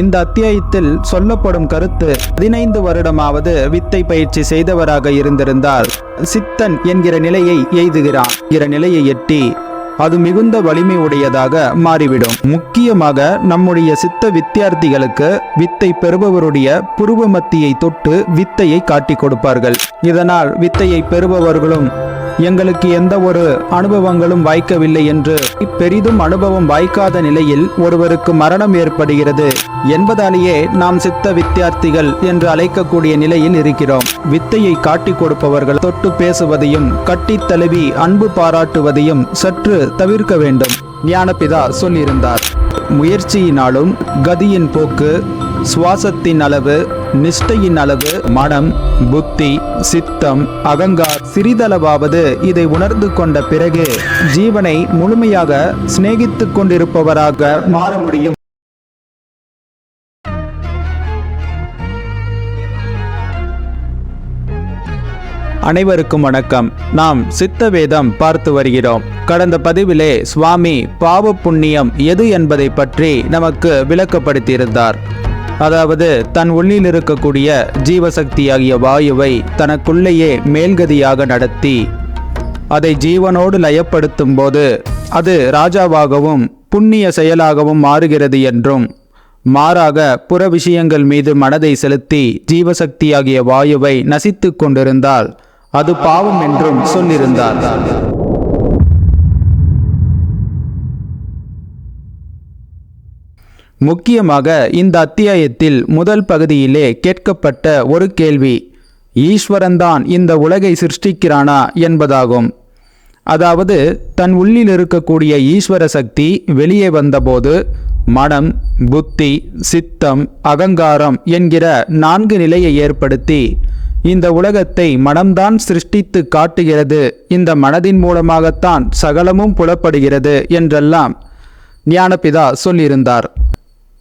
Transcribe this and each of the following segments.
இந்த அத்தியாயத்தில் சொல்லப்படும் கருத்து பதினைந்து வருடமாவது வித்தை பயிற்சி செய்தவராக இருந்திருந்தால் சித்தன் என்கிற நிலையை எய்துகிறான். என்கிற நிலையை எட்டி அது மிகுந்த வலிமை உடையதாக மாறிவிடும். முக்கியமாக நம்முடைய சித்த வித்தியார்த்திகளுக்கு வித்தை பெறுபவருடைய புருவ மத்தியை தொட்டு வித்தையை காட்டிக் கொடுப்பார்கள். இதனால் வித்தையை பெறுபவர்களும் எங்களுக்கு எந்த ஒரு அனுபவங்களும் வாய்க்கவில்லை என்று. பெரிதும் அனுபவம் வாய்க்காத நிலையில் ஒருவருக்கு மரணம் ஏற்படுகிறது. என்பதாலேயே நாம் சித்த வித்தியார்த்திகள் என்று அழைக்கக்கூடிய நிலையில் இருக்கிறோம். வித்தையை காட்டிக் கொடுப்பவர்கள் தொட்டு பேசுவதையும் கட்டித் தழுவி அன்பு பாராட்டுவதையும் சற்று தவிர்க்க வேண்டும். ஞானபிதா சொல்லியிருந்தார். முயற்சியினாலும் கதியின் போக்கு சுவாசத்தின் அளவு நிஷ்டையின் அளவு மனம் புத்தி சித்தம் அகங்கார் சிறிதளவாவது இதை உணர்ந்து கொண்ட பிறகு ஜீவனை முழுமையாக சிநேகித்துக் கொண்டிருப்பவராக மாற முடியும். அனைவருக்கும் வணக்கம். நாம் சித்த வேதம் பார்த்து வருகிறோம். கடந்த பதிவிலே சுவாமி பாவ புண்ணியம் எது என்பதை பற்றி நமக்கு விளக்கப்படுத்தியிருந்தார். அதாவது தன் உள்ளில் இருக்கக்கூடிய ஜீவசக்தியாகிய வாயுவை தனக்குள்ளேயே மேல்கதியாக நடத்தி அதை ஜீவனோடு லயப்படுத்தும் போது அது ராஜாவாகவும் புண்ணிய செயலாகவும் மாறுகிறது என்றும் மாறாக புற விஷயங்கள் மீது மனதை செலுத்தி ஜீவசக்தியாகிய வாயுவை நசித்து கொண்டிருந்தால் அது பாவம் என்றும் சொல்லியிருந்தார். முக்கியமாக இந்த அத்தியாயத்தில் முதல் பகுதியிலே கேட்கப்பட்ட ஒரு கேள்வி ஈஸ்வரன்தான் இந்த உலகை சிருஷ்டிக்கிறானா? என்பதாகும். அதாவது தன் உள்ளில் இருக்கக்கூடிய ஈஸ்வர சக்தி வெளியே வந்தபோது மனம் புத்தி சித்தம் அகங்காரம் என்கிற நான்கு நிலையை ஏற்படுத்தி இந்த உலகத்தை மனம்தான் சிருஷ்டித்து காட்டுகிறது இந்த மனதின் மூலமாகத்தான் சகலமும் புலப்படுகிறது என்றெல்லாம் ஞானபிதா சொல்லியிருந்தார்.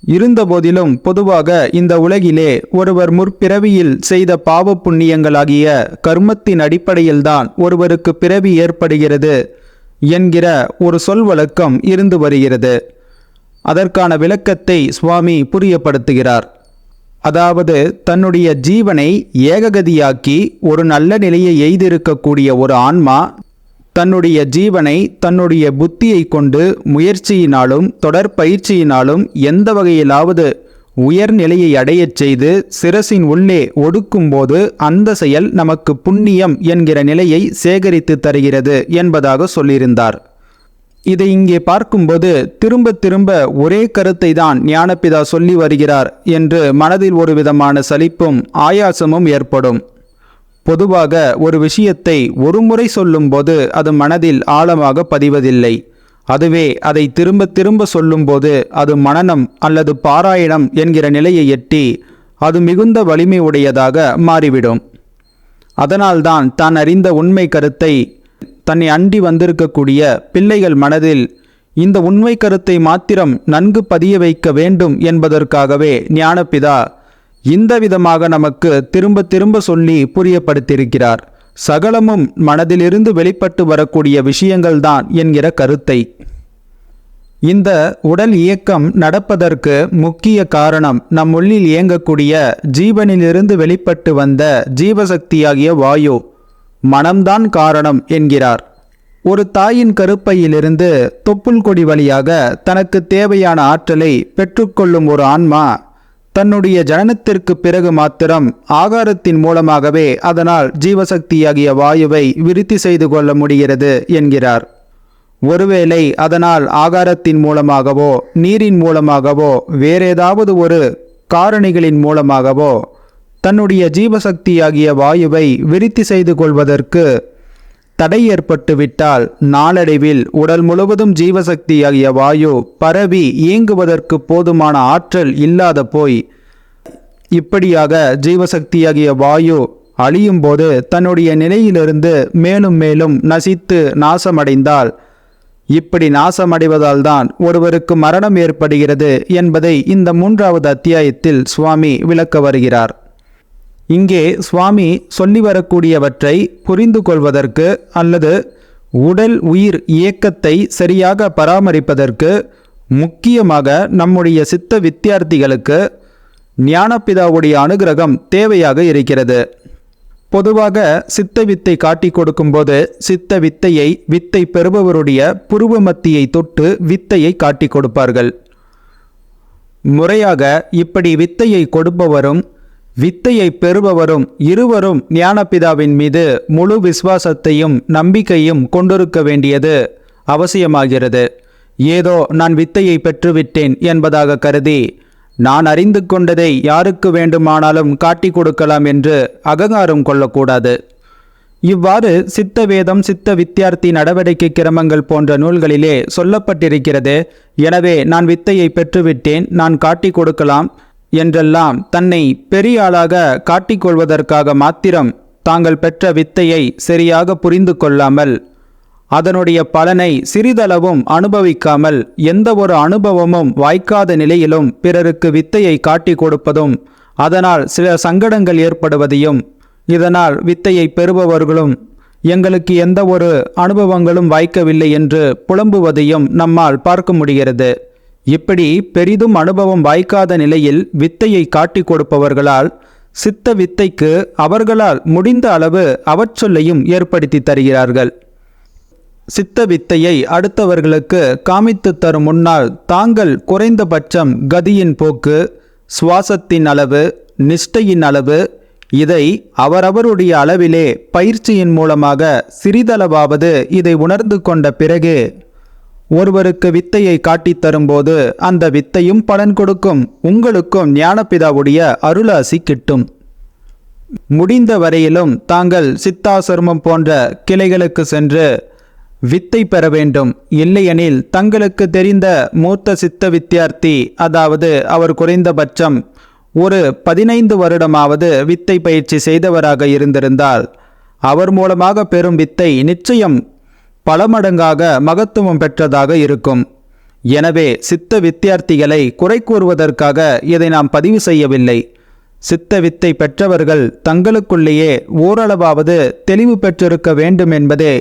இருந்தபோதிலும் பொதுவாக இந்த உலகிலே ஒருவர் முற்பிறவியில் செய்த பாவ புண்ணியங்களாகிய கர்மத்தின் அடிப்படையில்தான் ஒருவருக்கு பிறவி ஏற்படுகிறது என்கிற ஒரு சொல் வழக்கம் இருந்து வருகிறது. அதற்கான விளக்கத்தை சுவாமி புரியப்படுத்துகிறார். அதாவது தன்னுடைய ஜீவனை ஏககதியாக்கி ஒரு நல்ல நிலையை எய்திருக்கக்கூடிய ஒரு ஆன்மா தன்னுடைய ஜீவனை தன்னுடைய புத்தியை கொண்டு முயற்சியினாலும் தொடர் பயிற்சியினாலும் எந்த வகையிலாவது உயர்நிலையை அடையச் செய்து சிரசின் உள்ளே ஒடுக்கும்போது அந்த செயல் நமக்கு புண்ணியம் என்கிற நிலையை சேகரித்து தருகிறது என்பதாக சொல்லியிருந்தார். இதை இங்கே பார்க்கும்போது திரும்ப திரும்ப ஒரே கருத்தை தான் ஞானபிதா சொல்லி வருகிறார் என்று மனதில் ஒரு விதமான சலிப்பும் ஆயாசமும் ஏற்படும். பொதுவாக ஒரு விஷயத்தை ஒருமுறை சொல்லும்போது அது மனதில் ஆழமாக பதிவதில்லை. அதுவே அதை திரும்ப திரும்ப சொல்லும்போது அது மனனம் அல்லது பாராயணம் என்கிற நிலையை எட்டி அது மிகுந்த வலிமை உடையதாக மாறிவிடும். அதனால்தான் தான் அறிந்த உண்மை கருத்தை தன்னை அண்டி வந்திருக்கக்கூடிய பிள்ளைகள் மனதில் இந்த உண்மை கருத்தை மாத்திரம் நன்கு பதிய வைக்க வேண்டும் என்பதற்காகவே ஞானபிதா இந்த விதமாக நமக்கு திரும்ப திரும்ப சொல்லி புரியப்படுத்தியிருக்கிறார். சகலமும் மனதிலிருந்து வெளிப்பட்டு வரக்கூடிய விஷயங்கள்தான் என்கிற கருத்தை. இந்த உடல் இயக்கம் நடப்பதற்கு முக்கிய காரணம் நம் உள்ளில் இயங்கக்கூடிய ஜீவனிலிருந்து வெளிப்பட்டு வந்த ஜீவசக்தியாகிய வாயு. மனம்தான் காரணம் என்கிறார். ஒரு தாயின் கருப்பையிலிருந்து தொப்புள் கொடி வழியாக தனக்கு தேவையான ஆற்றலை பெற்றுக்கொள்ளும் ஒரு ஆன்மா தன்னுடைய ஜனனத்திற்கு பிறகு மாத்திரம் ஆகாரத்தின் மூலமாகவே அதனால் ஜீவசக்தியாகிய வாயுவை விருத்தி செய்து கொள்ள முடிகிறது என்கிறார். ஒருவேளை அதனால் ஆகாரத்தின் மூலமாகவோ நீரின் மூலமாகவோ வேறேதாவது ஒரு காரணிகளின் மூலமாகவோ தன்னுடைய ஜீவசக்தியாகிய வாயுவை விருத்தி செய்து கொள்வதற்கு தடை ஏற்பட்டுவிட்டால் நாளடைவில் உடல் முழுவதும் ஜீவசக்தியாகிய வாயு பரவி இயங்குவதற்கு போதுமான ஆற்றல் இல்லாத போய் இப்படியாக ஜீவசக்தியாகிய வாயு அழியும் போது தன்னுடைய நிலையிலிருந்து மேலும் மேலும் நசித்து நாசமடைந்தால் இப்படி நாசமடைவதால் தான் ஒருவருக்கு மரணம் ஏற்படுகிறது என்பதை இந்த மூன்றாவது அத்தியாயத்தில் சுவாமி விளக்க வருகிறார். இங்கே சுவாமி சொல்லி வரக்கூடியவற்றை புரிந்து கொள்வதற்கு அல்லது உடல் உயிர் இயக்கத்தை சரியாக பராமரிப்பதற்கு முக்கியமாக நம்முடைய சித்த வித்தியார்த்திகளுக்கு ஞானபிதாவுடைய அனுகிரகம் தேவையாக இருக்கிறது. பொதுவாக சித்த வித்தை காட்டிக் கொடுக்கும்போது சித்த வித்தையை வித்தை பெறுபவருடைய புருவ மத்தியை தொட்டு வித்தையை காட்டிக் கொடுப்பார்கள். முறையாக இப்படி வித்தையை கொடுப்பவரும் வித்தையை பெறுபவரும் இருவரும் ஞானபிதாவின் மீது முழு விசுவாசத்தையும் நம்பிக்கையும் கொண்டிருக்க வேண்டியது அவசியமாகிறது. ஏதோ நான் வித்தையை பெற்றுவிட்டேன் என்பதாக கருதி நான் அறிந்து கொண்டதை யாருக்கு வேண்டுமானாலும் காட்டிக் கொடுக்கலாம் என்று அகங்காரம் கொள்ளக்கூடாது. இவ்வாறு சித்த வேதம் சித்த வித்தியார்த்தி நடவடிக்கை கிரமங்கள் போன்ற நூல்களிலே சொல்லப்பட்டிருக்கிறது. எனவே நான் வித்தையை பெற்றுவிட்டேன் நான் காட்டிக் கொடுக்கலாம். என்றெல்லாம் தன்னை பெரிய ஆளாக காட்டிக்கொள்வதற்காக மாத்திரம் தாங்கள் பெற்ற வித்தையை சரியாக புரிந்து கொள்ளாமல் அதனுடைய பலனை சிறிதளவும் அனுபவிக்காமல் எந்த ஒரு அனுபவமும் வாய்க்காத நிலையிலும் பிறருக்கு வித்தையை காட்டிக் கொடுப்பதும் அதனால் சில சங்கடங்கள் ஏற்படுவதையும் இதனால் வித்தையை பெறுபவர்களும் எங்களுக்கு எந்த ஒரு அனுபவங்களும் வாய்க்கவில்லை என்று புலம்புவதையும் நம்மால் பார்க்க முடிகிறது. இப்படி பெரிதும் அனுபவம் வாய்க்காத நிலையில் வித்தையை காட்டிக் கொடுப்பவர்களால் சித்த வித்தைக்கு அவர்களால் முடிந்த அளவு அவச்சொல்லையும் ஏற்படுத்தி தருகிறார்கள். சித்த வித்தையை அடுத்தவர்களுக்கு காமித்து தரும் முன்னால் தாங்கள் குறைந்தபட்சம் கதியின் போக்கு சுவாசத்தின் அளவு நிஷ்டையின் அளவு இதை அவரவருடைய அளவிலே பயிற்சியின் மூலமாக சிறிதளவாவது இதை உணர்ந்து கொண்ட பிறகு ஒருவருக்கு வித்தையை காட்டித் தரும்போது அந்த வித்தையும் பலன் கொடுக்கும். உங்களுக்கும் ஞானபிதாவுடைய அருளாசி கிட்டும். முடிந்த வரையிலும் தாங்கள் சித்தாசர்மம் போன்ற கிளைகளுக்கு சென்று வித்தை பெற வேண்டும். இல்லையெனில் தங்களுக்கு தெரிந்த மூத்த சித்த வித்தியார்த்தி அதாவது அவர் குறைந்தபட்சம் ஒரு பதினைந்து வருடமாவது வித்தை பயிற்சி செய்தவராக இருந்திருந்தால் அவர் மூலமாக பெறும் வித்தை நிச்சயம் பல மடங்காக மகத்துவம் பெற்றதாக இருக்கும். எனவே சித்த வித்தியார்த்திகளை குறை கூறுவதற்காக இதை நாம் பதிவு செய்யவில்லை. சித்த வித்தை பெற்றவர்கள் தங்களுக்குள்ளேயே ஓரளவாவது தெளிவு பெற்றிருக்க வேண்டும் என்பதே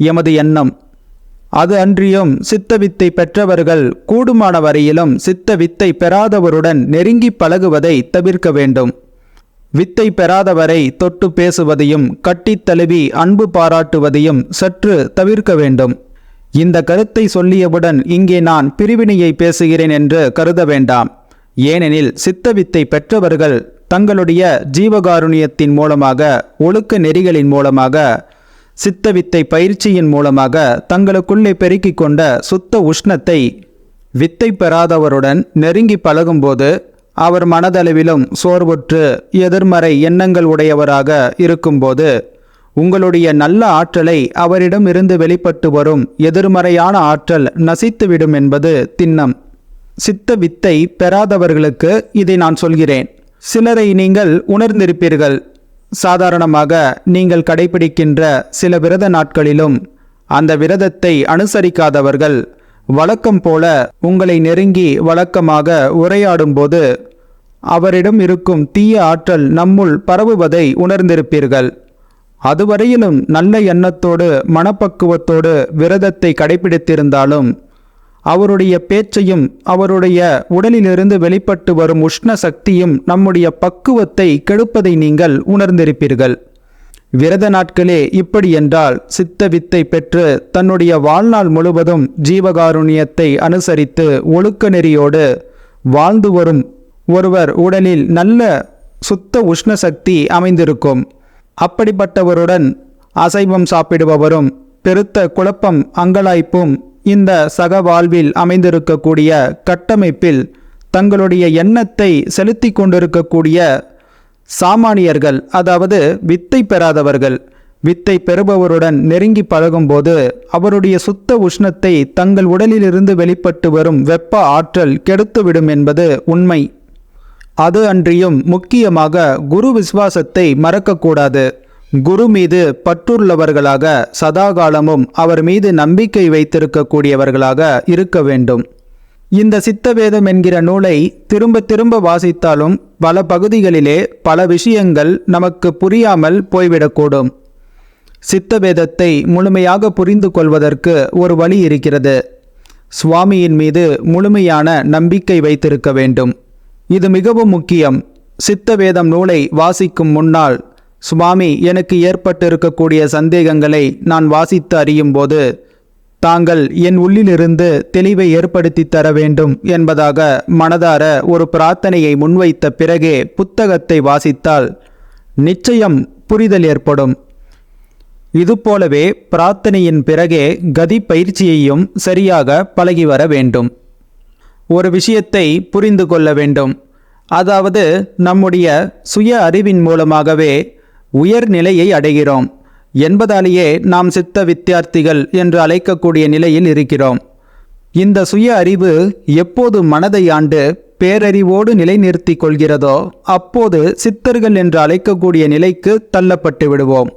எமது எண்ணம். அது அன்றியும் சித்த வித்தை பெற்றவர்கள் கூடுமான வரையிலும் சித்த வித்தை பெறாதவருடன் நெருங்கி பழகுவதை தவிர்க்க வேண்டும். வித்தை பெறாதவரை தொட்டு பேசுவதையும் கட்டித் தழுவி அன்பு பாராட்டுவதையும் சற்று தவிர்க்க வேண்டும். இந்த கருத்தை சொல்லியவுடன் இங்கே நான் பிரிவினையை பேசுகிறேன் என்று கருத வேண்டாம். ஏனெனில் சித்த வித்தை பெற்றவர்கள் தங்களுடைய ஜீவகாருண்யத்தின் மூலமாக ஒழுக்க நெறிகளின் மூலமாக சித்தவித்தை பயிற்சியின் மூலமாக தங்களுக்குள்ளே பெருக்கிக் கொண்ட சுத்த உஷ்ணத்தை வித்தை பெறாதவருடன் நெருங்கி பழகும்போது அவர் மனதளவிலும் சோர்வுற்று எதிர்மறை எண்ணங்கள் உடையவராக இருக்கும்போது உங்களுடைய நல்ல ஆற்றலை அவரிடம் இருந்து வெளிப்பட்டு வரும் எதிர்மறையான ஆற்றல் நசித்துவிடும் என்பது திண்ணம். சித்த வித்தை பெறாதவர்களுக்கு இதை நான் சொல்கிறேன். சிலரை நீங்கள் உணர்ந்திருப்பீர்கள். சாதாரணமாக நீங்கள் கடைபிடிக்கின்ற சில விரத நாட்களிலும் அந்த விரதத்தை அனுசரிக்காதவர்கள் வழக்கம் போல உங்களை நெருங்கி வழக்கமாக உரையாடும்போது அவரிடம் இருக்கும் தீய ஆற்றல் நம்முள் பரவுவதை உணர்ந்திருப்பீர்கள். அதுவரையிலும் நல்ல எண்ணத்தோடு மனப்பக்குவத்தோடு விரதத்தை கடைபிடித்திருந்தாலும் அவருடைய பேச்சையும் அவருடைய உடலிலிருந்து வெளிப்பட்டு வரும் உஷ்ண சக்தியும் நம்முடைய பக்குவத்தை கெடுப்பதை நீங்கள் உணர்ந்திருப்பீர்கள். விரத நாட்களே இப்படி என்றால் சித்த வித்தை பெற்று தன்னுடைய வாழ்நாள் முழுவதும் ஜீவகாருண்யத்தை அனுசரித்து ஒழுக்க நெறியோடு வாழ்ந்து வரும் ஒருவர் உடலில் நல்ல சுத்த உஷ்ண சக்தி அமைந்திருக்கும். அப்படிப்பட்டவருடன் அசைவம் சாப்பிடுபவரும் பெருத்த குழப்பம் அங்கலாய்ப்பும் இந்த சக வாழ்வில் அமைந்திருக்கக்கூடிய கட்டமைப்பில் தங்களுடைய எண்ணத்தை செலுத்தி கொண்டிருக்கக்கூடிய சாமானியர்கள் அதாவது வித்தை பெறாதவர்கள் வித்தை பெறுபவருடன் நெருங்கி பழகும்போது அவருடைய சுத்த உஷ்ணத்தை தங்கள் உடலிலிருந்து வெளிப்பட்டு வரும் வெப்ப ஆற்றல் கெடுத்துவிடும் என்பது உண்மை. அது அன்றியும் முக்கியமாக குரு விசுவாசத்தை மறக்கக்கூடாது. குரு மீது பற்றுள்ளவர்களாக சதாகாலமும் அவர் மீது நம்பிக்கை வைத்திருக்கக்கூடியவர்களாக இருக்க வேண்டும். இந்த சித்தவேதம் என்கிற நூலை திரும்ப திரும்ப வாசித்தாலும் பல பகுதிகளிலே பல விஷயங்கள் நமக்கு புரியாமல் போய்விடக்கூடும். சித்தவேதத்தை முழுமையாக புரிந்து கொள்வதற்கு ஒரு வழி இருக்கிறது. சுவாமியின் மீது முழுமையான நம்பிக்கை வைத்திருக்க வேண்டும். இது மிகவும் முக்கியம். சித்த வேதம் நூலை வாசிக்கும் முன்னால் சுவாமி எனக்கு ஏற்பட்டிருக்கக்கூடிய சந்தேகங்களை நான் வாசித்து அறியும் போது தாங்கள் என் உள்ளிலிருந்து தெளிவை ஏற்படுத்தி தர வேண்டும் என்பதாக மனதார ஒரு பிரார்த்தனையை முன்வைத்த பிறகே புத்தகத்தை வாசித்தால் நிச்சயம் புரிதல் ஏற்படும். இதுபோலவே பிரார்த்தனையின் பிறகே கதி பயிற்சியையும் சரியாக பழகி வர வேண்டும். ஒரு விஷயத்தை புரிந்து கொள்ள வேண்டும். அதாவது நம்முடைய சுய அறிவின் மூலமாகவே உயர்நிலையை அடைகிறோம். என்பதாலேயே நாம் சித்த வித்தியார்த்திகள் என்று அழைக்கக்கூடிய நிலையில் இருக்கிறோம். இந்த சுய அறிவு எப்போது மனதை ஆண்டு பேரறிவோடு நிலைநிறுத்தி கொள்கிறதோ அப்போது சித்தர்கள் என்று அழைக்கக்கூடிய நிலைக்கு தள்ளப்பட்டு விடுவோம்.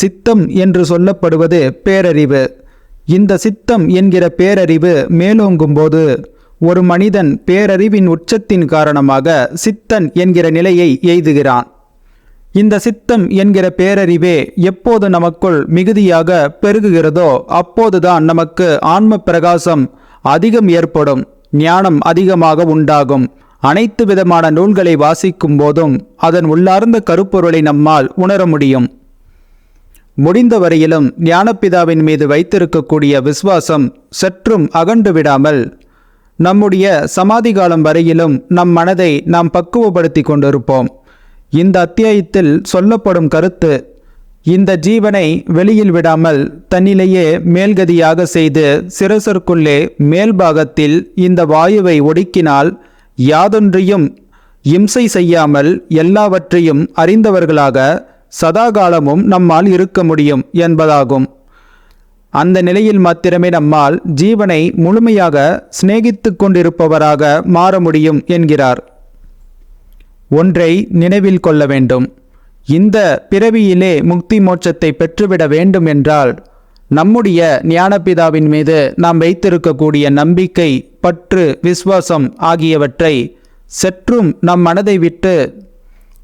சித்தம் என்று சொல்லப்படுவது பேரறிவு. இந்த சித்தம் என்கிற பேரறிவு மேலோங்கும்போது ஒரு மனிதன் பேரறிவின் உச்சத்தின் காரணமாக சித்தன் என்கிற நிலையை எய்துகிறான். இந்த சித்தம் என்கிற பேரறிவே எப்போது நமக்குள் மிகுதியாக பெருகுகிறதோ அப்போதுதான் நமக்கு ஆன்ம பிரகாசம் அதிகம் ஏற்படும் ஞானம் அதிகமாக உண்டாகும். அனைத்து விதமான நூல்களை வாசிக்கும் போதும் அதன் உள்ளார்ந்த கருப்பொருளை நம்மால் உணர முடியும். முடிந்த வரையிலும் ஞானப்பிதாவின் மீது வைத்திருக்கக்கூடிய விசுவாசம் சற்றும் அகன்று விடாமல் நம்முடைய சமாதி காலம் வரையிலும் நம் மனதை நாம் பக்குவப்படுத்தி கொண்டிருப்போம். இந்த அத்தியாயத்தில் சொல்லப்படும் கருத்து இந்த ஜீவனை வெளியில் விடாமல் தன்னிலேயே மேல்கதியாக செய்து சிரசருக்குள்ளே மேல்பாகத்தில் இந்த வாயுவை ஒடுக்கினால் யாதொன்றையும் இம்சை செய்யாமல் எல்லாவற்றையும் அறிந்தவர்களாக சதாகாலமும் நம்மால் இருக்க முடியும் என்பதாகும். அந்த நிலையில் மாத்திரமே நம்மால் ஜீவனை முழுமையாக சிநேகித்து கொண்டிருப்பவராக மாற முடியும் என்கிறார். ஒன்றை நினைவில் கொள்ள வேண்டும். இந்த பிறவியிலே முக்தி மோட்சத்தை பெற்றுவிட வேண்டும் என்றால் நம்முடைய ஞானபிதாவின் மீது நாம் வைத்திருக்கக்கூடிய நம்பிக்கை பற்று விசுவாசம் ஆகியவற்றை சற்றும் நம் மனதை விட்டு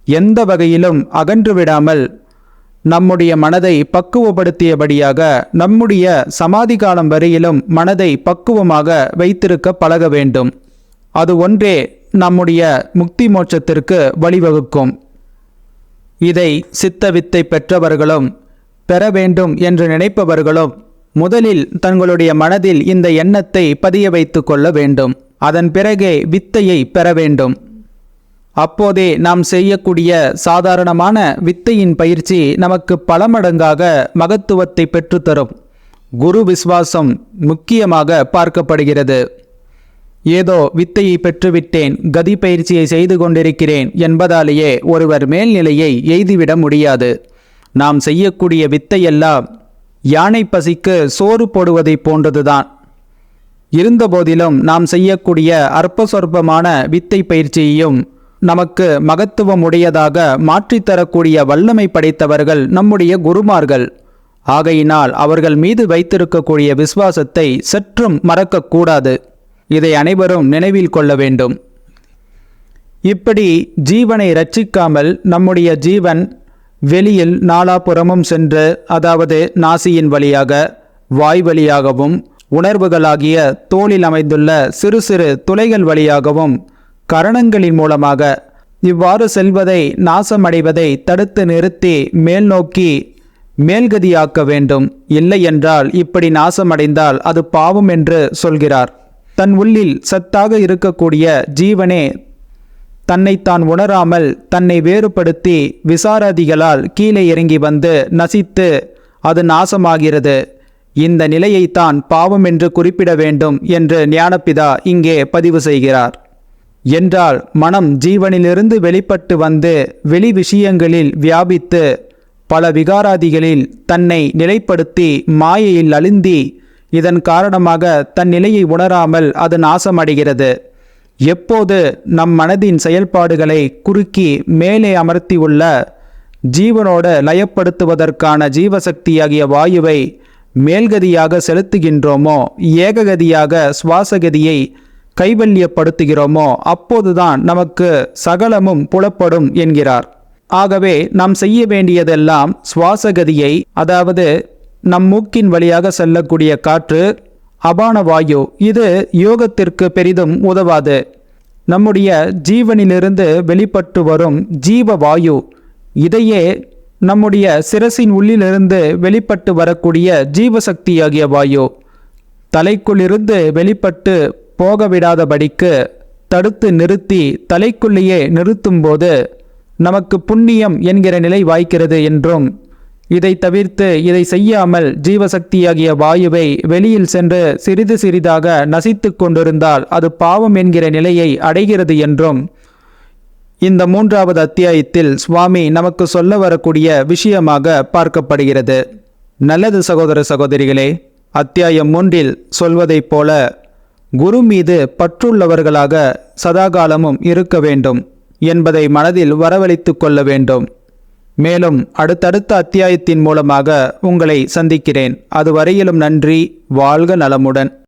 எந்த வகையிலும் அகன்று விடாமல் நம்முடைய மனதை பக்குவப்படுத்தியபடியாக நம்முடைய சமாதி காலம் வரையிலும் மனதை பக்குவமாக வைத்திருக்க பழக வேண்டும். அது ஒன்றே நம்முடைய முக்தி மோட்சத்திற்கு வழிவகுக்கும். இதை சித்த வித்தை பெற்றவர்களும் பெற வேண்டும் என்று நினைப்பவர்களும் முதலில் தங்களுடைய மனதில் இந்த எண்ணத்தை பதிய வைத்து கொள்ள வேண்டும். அதன் பிறகே வித்தையை பெற வேண்டும். அப்போதே நாம் செய்யக்கூடிய சாதாரணமான வித்தையின் பயிற்சி நமக்கு பல மடங்காக மகத்துவத்தை பெற்றுத்தரும். குரு விசுவாசம் முக்கியமாக பார்க்கப்படுகிறது. ஏதோ வித்தையை பெற்றுவிட்டேன் கதி பயிற்சியை செய்து கொண்டிருக்கிறேன் என்பதாலேயே ஒருவர் மேல்நிலையை எய்துவிட முடியாது. நாம் செய்யக்கூடிய வித்தையெல்லாம் யானை பசிக்கு சோறு போடுவதைப் போன்றதுதான். இருந்தபோதிலும் நாம் செய்யக்கூடிய அற்ப சொற்பமான வித்தை பயிற்சியையும் நமக்கு மகத்துவம் உடையதாக மாற்றித்தரக்கூடிய வல்லமை படைத்தவர்கள் நம்முடைய குருமார்கள். ஆகையினால் அவர்கள் மீது வைத்திருக்கக்கூடிய விசுவாசத்தை சற்றும் மறக்கக்கூடாது. இதை அனைவரும் நினைவில் கொள்ள வேண்டும். இப்படி ஜீவனை ரட்சிக்காமல் நம்முடைய ஜீவன் வெளியில் நாலாபுறமும் சென்று அதாவது நாசியின் வழியாக வாய் வழியாகவும் உணர்வுகளாகிய தோளில் அமைந்துள்ள சிறு சிறு துளைகள் வழியாகவும் கரணங்களின் மூலமாக இவ்வாறு செல்வதை நாசமடைவதை தடுத்து நிறுத்தி மேல் நோக்கி மேல்கதியாக்க வேண்டும். இல்லை என்றால் இப்படி நாசமடைந்தால் அது பாவம் என்று சொல்கிறார். தன் உள்ளில் சத்தாக இருக்கக்கூடிய ஜீவனே தன்னைத்தான் உணராமல் தன்னை வேறுபடுத்தி விசாரதிகளால் கீழே இறங்கி வந்து நசித்து அது நாசமாகிறது. இந்த நிலையைத்தான் பாவம் என்று குறிப்பிட வேண்டும் என்று ஞானப்பிதா இங்கே பதிவு செய்கிறார். என்றால் மனம் ஜீவனிலிருந்து வெளிப்பட்டு வந்து வெளி விஷயங்களில் வியாபித்து பல விகாராதிகளில் தன்னை நிலைப்படுத்தி மாயையில் அழுந்தி இதன் காரணமாக தன் நிலையை உணராமல் அது நாசமடைகிறது. எப்போது நம் மனதின் செயல்பாடுகளை குறுக்கி மேலே அமர்த்தியுள்ள ஜீவனோடு லயப்படுத்துவதற்கான ஜீவசக்தியாகிய வாயுவை மேல்கதியாக செலுத்துகின்றோமோ ஏககதியாக சுவாசகதியை கைவல்யப்படுத்துகிறோமோ அப்போதுதான் நமக்கு சகலமும் புலப்படும் என்கிறார். ஆகவே நாம் செய்ய வேண்டியதெல்லாம் சுவாசகதியை அதாவது நம் மூக்கின் வழியாக செல்லக்கூடிய காற்று அபான வாயு இது யோகத்திற்கு பெரிதும் உதவாது. நம்முடைய ஜீவனிலிருந்து வெளிப்பட்டு வரும் ஜீவ வாயு இதையே நம்முடைய சிரசின் உள்ளிலிருந்து வெளிப்பட்டு வரக்கூடிய ஜீவசக்தியாகிய வாயு தலைக்குள்ளிருந்து வெளிப்பட்டு போக விடாதபடிக்கு தடுத்து நிறுத்தி தலைக்குள்ளேயே நிறுத்தும்போது நமக்கு புண்ணியம் என்கிற நிலை வாய்க்கிறது என்றும் இதை தவிர்த்து இதை செய்யாமல் ஜீவசக்தியாகிய வாயுவை வெளியில் சென்று சிறிது சிறிதாக நசித்து கொண்டிருந்தால் அது பாவம் என்கிற நிலையை அடைகிறது என்றும் இந்த மூன்றாவது அத்தியாயத்தில் சுவாமி நமக்கு சொல்ல வரக்கூடிய விஷயமாக பார்க்கப்படுகிறது. நல்லது சகோதர சகோதரிகளே அத்தியாயம் மூன்றில் சொல்வதைப் போல குரு மீது பற்றுள்ளவர்களாக சதாகாலமும் இருக்க வேண்டும் என்பதை மனதில் வரவழைத்து கொள்ள வேண்டும். மேலும் அடுத்தடுத்த அத்தியாயத்தின் மூலமாக உங்களை சந்திக்கிறேன். அதுவரையிலும் நன்றி. வாழ்க நலமுடன்.